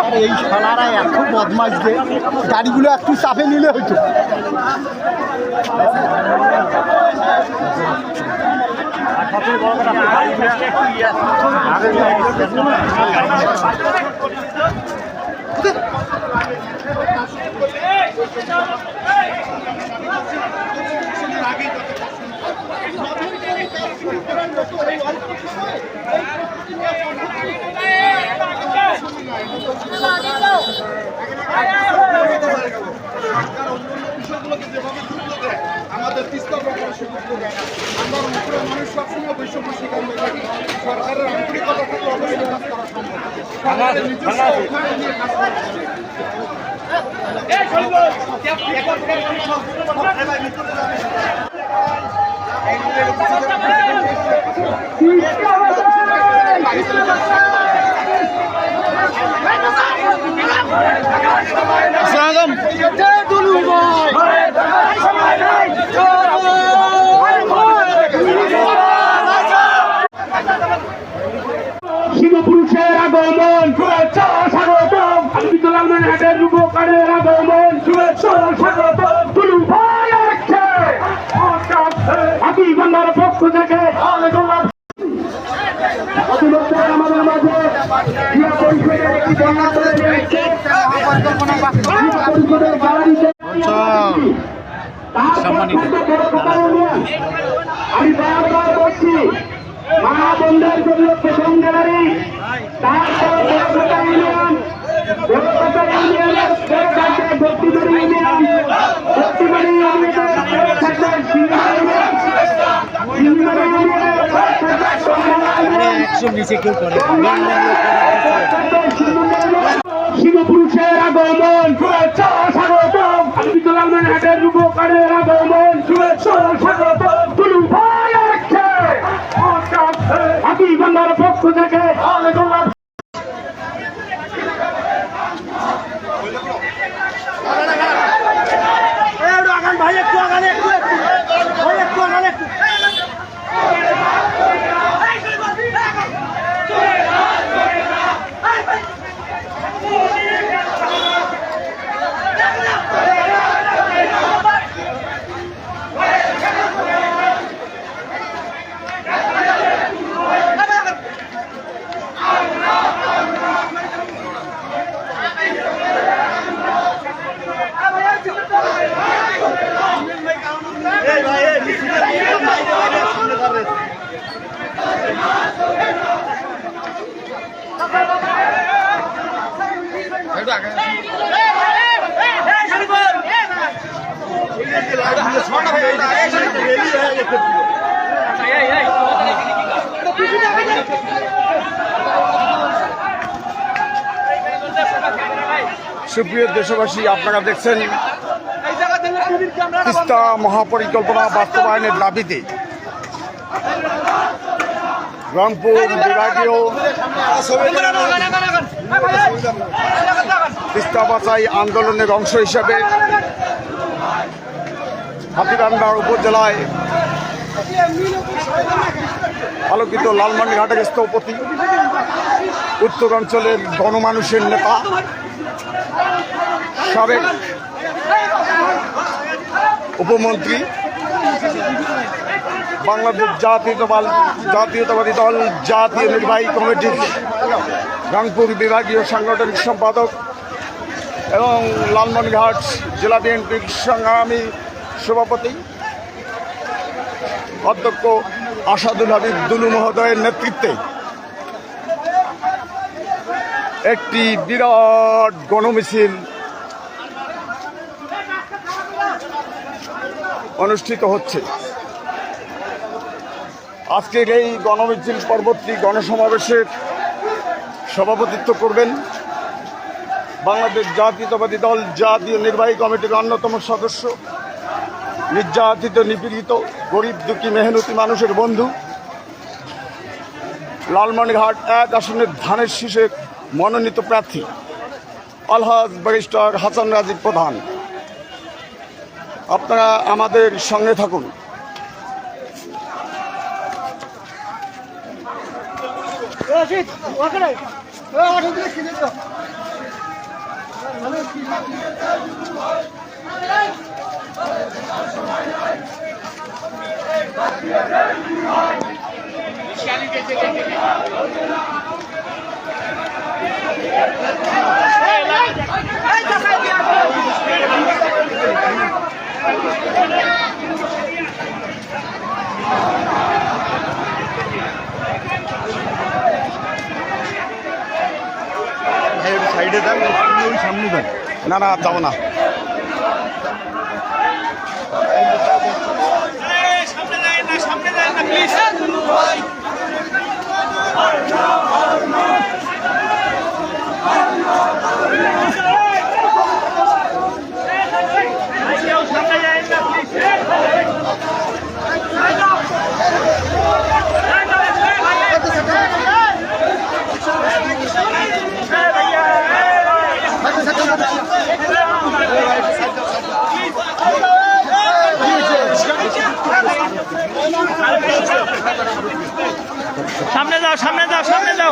আর এই শালারা এত বদমাস যে গাড়িগুলো একটু চাপে নিলে হইতো আমাদের তিস্তা ব্যাপারে সুযোগ দেয় আমরা মুখের মানুষ সবসময় বৈষম্য স্বীকার করে থাকি সরকারের আন্তরিকতা থাকলে। শিবপুরুষের আগমন শুভেচ্ছা স্বাগতম। বিদ্যুৎ হাটের যুবকারের আগমন শুভেচ্ছা স্বাগতম। তুলু ভাই আসছে আকিল পক্ষ থেকে গ্যালারিতে আমি বারবার বলছি মা বন্ধের জন্য প্রথম গ্যালারি তারপর থাকবে সিংহার ইউনিয়ন সিংহার ইউনিয়নের পর থাকবে সোমনাথ ইউনিয়ন আগমন। শুভেচ্ছা স্বাগতম। বিদ্যুৎ হাটের যুবকারের আগমন। শুভেচ্ছা স্বাগতম তুলু ভাই আসছে আকিল বাংলার পক্ষ থেকে সুপ্রিয় দেশবাসী, আপনারা দেখছেন তিস্তা মহাপরিকল্পনা বাস্তবায়নের দাবিতে রংপুর বিভাগীয় তিস্তা বাঁচাই আন্দোলনের অংশ হিসাবে হাতিরান্ডা উপজেলায় আলোকিত লালমনিরহাটের স্থপতি উত্তরাঞ্চলের গণমানুষের নেতা, সাবেক উপমন্ত্রী, বাংলাদেশ জাতীয়তাবাদ, জাতীয়তাবাদী দল, জাতীয় নির্বাহী কমিটির রংপুর বিভাগীয় সাংগঠনিক সম্পাদক এবং লালমনিরহাট জেলা বিএনপির সংগ্রামী সভাপতি, অধ্যক্ষ আসাদুল হাবিব দুলু মহোদয়ের নেতৃত্বে একটি বিরাট গণমিছিল অনুষ্ঠিত হচ্ছে। আজকের এই গণমিছিল পরবর্তী গণসমাবেশের সভাপতিত্ব করবেন বাংলাদেশ জাতীয়তাবাদী দল জাতীয় নির্বাহী কমিটির অন্যতম সদস্য নির্যাতিত, নিপীড়িত, গরিব, দুঃখী, মেহনতি মানুষের বন্ধু। লালমনিরহাট এক আসনের ধানের শীষে মনোনীত প্রার্থী, আলহাজ ব্যারিস্টার হাসান রাজীব প্রধান। আপনারা আমাদের সঙ্গে থাকুন। সামনে না না যাব না। Please,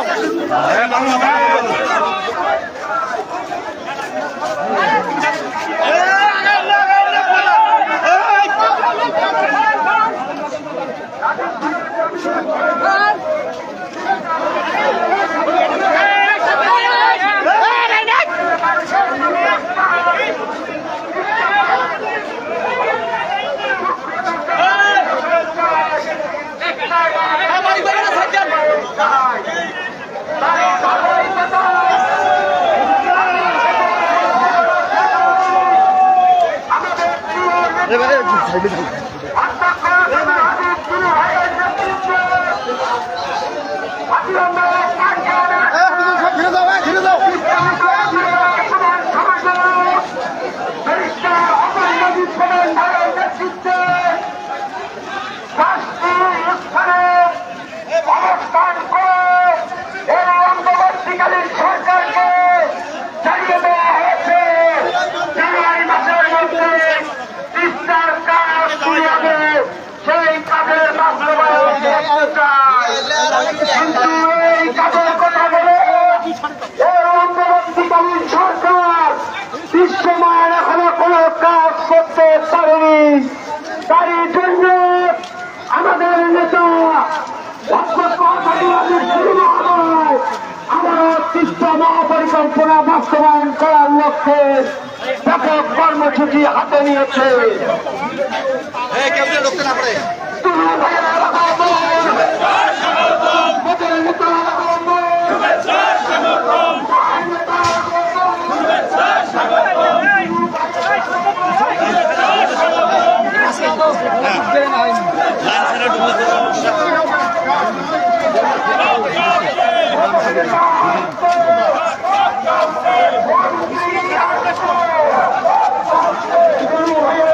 来りがと。সাইডে পরিকল্পনা বাস্তবায়ন করার লক্ষ্যে ব্যাপক কর্মসূচি হাতে নিয়েছে। Thank you. Thank you.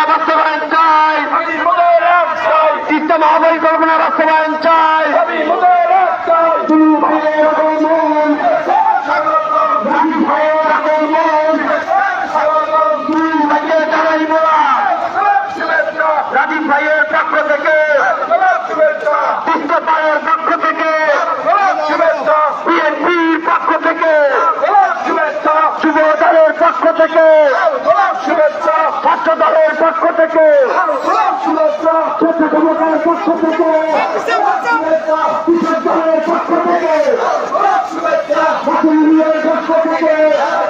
রাস্তা বন্ধ করেন চাই তিস্তা মহাবাড়ি করবো না রাস্তা পক্ষ থেকে। ক্ষমতার পক্ষ থেকে পক্ষ থেকে পক্ষ থেকে।